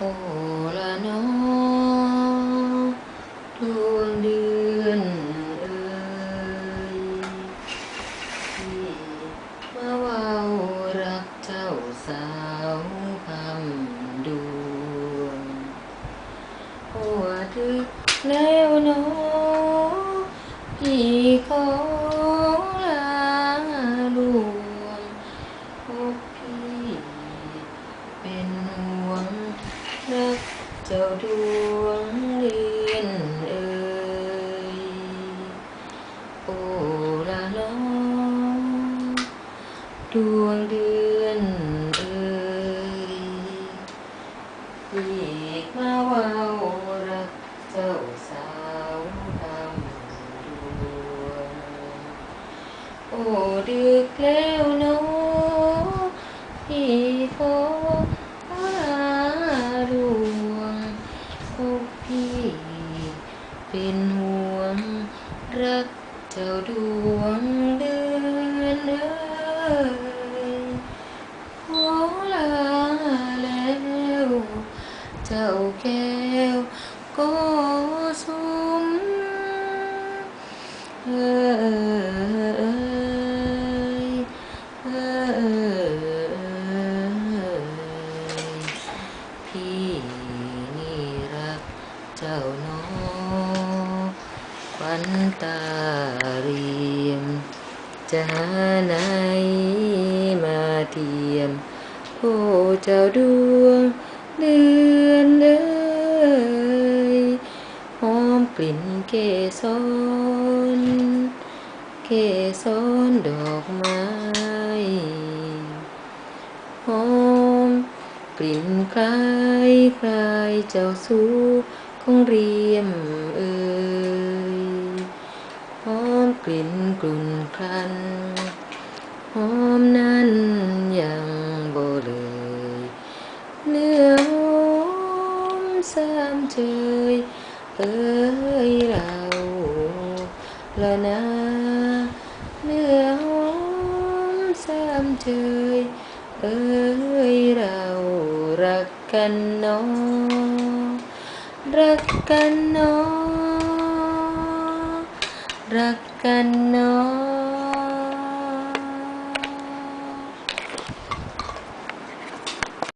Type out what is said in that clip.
โอละนอดวงเดือนเอ่ยที่มาเว่ารักเจ้าสาวคำดวงหัวทึกแล้วนอ เจ้าดวงเดือนเอ่ยโอละน้องดวงเดือนเอ่ยพี่มาว่ารักเจ้าสาวดำดวงโอ้ดึกแล้วเนะพี่ขอลาดวงพบพี่เป็นห่วง รักเจ้าดวงเดือนเอ้ยขอลาแล้วเจ้าแก้วก็สมเอ่ยเอ่ยพี่นี่รักเจ้าน้อค วันตาเรียม จะหาไหนมาเทียมโอ้เจ้าดวงเดือนเอ้ยหอมกลิ่นเกสรเกสรดอกไม้หอมกลิ่นคล้ายคลายเจ้าสูของเรียมเอ่ยหอ ลิ่นกลุ่นคลันหอมนั้นยังบ่เลยเนื้อหอมสามเชยเอ้ยเราละนะเนื้อหอมสามเชยเอ้ยเรารักกันเน้อรักกันเน้อรัก กันเน้อ